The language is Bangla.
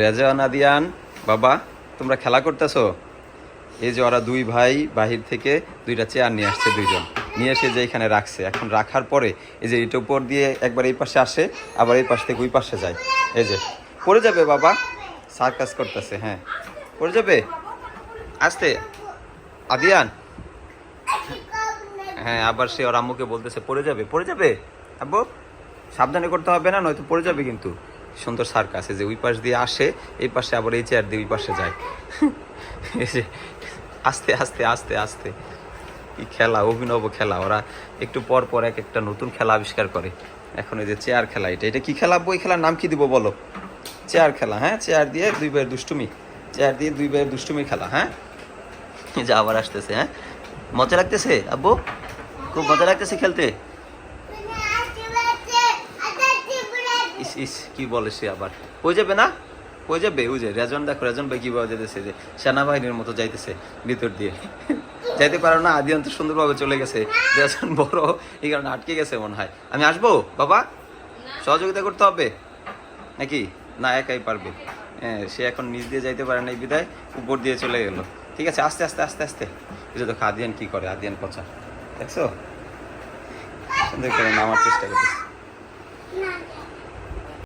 রেজান আদিয়ান বাবা, তোমরা খেলা করতেছো? এই যে ওরা দুই ভাই বাহির থেকে দুইটা চেয়ার নিয়ে আসছে দুইজন। নিয়ে এসে যে এখানে রাখছে। এখন রাখার পরে এই যে এটা উপর দিয়ে একবার এই পাশে আসে, আবার এই পাশ থেকে ওই পাশে যায়। এই যে, পড়ে যাবে বাবা? সার্কাস করতেছে হ্যাঁ। পড়ে যাবে? আসতে। আদিয়ান? হ্যাঁ আবার সে ওর আম্মুকে বলতেছে, পড়ে যাবে পড়ে যাবে? আব্বু, সাবধানে করতে হবে না, নয়তো পড়ে যাবে কিন্তু। সুন্দর সার্ক আছে যে ওই পাশ দিয়ে আসে, এই পাশে আবার এই চেয়ার দিয়ে ওই পাশে যায়। যে, আস্তে আস্তে আস্তে আস্তে। কি খেলা, অভিনব খেলা। ওরা একটু পর পর এক একটা নতুন খেলা আবিষ্কার করে। এখন এই যে চেয়ার খেলা, এটা এটা কি খেলা? বই খেলার নাম কি দিব বলো? চেয়ার খেলা হ্যাঁ? চেয়ার দিয়ে দুই ভাইয়ের দুষ্টুমি। চেয়ার দিয়ে দুই ভাইয়ের দুষ্টুমি খেলা হ্যাঁ? যে আবার আসতেছে হ্যাঁ? মজা লাগতেছে? আব্বু, খুব মজা লাগতেছে খেলতে? ইস কি বলে সে আবার? ওই যাবে না? ওই যাবে? ওই যে রেজন দেখো, রেজন ভাই কীভাবে যেতেছে যে সেনাবাহিনীর মতো যাইতেছে ভিতর দিয়ে। যাইতে পারো না, আদি অন্ত সুন্দরভাবে চলে গেছে। রেজন বড়, এই কারণে আটকে গেছে মনে হয়। আমি আসব? বাবা? সহযোগিতা করতে হবে? নাকি? না, একাই পারবে। হ্যাঁ সে এখন নিচ দিয়ে যাইতে পারে না এই বিদায়, উপর দিয়ে চলে গেল। ঠিক আছে, আস্তে আস্তে আস্তে আস্তে। যে দেখো, আদিয়ান কি করে? আদিয়ান পচা। দেখছ? সুন্দর করে নামার চেষ্টা করতেছে।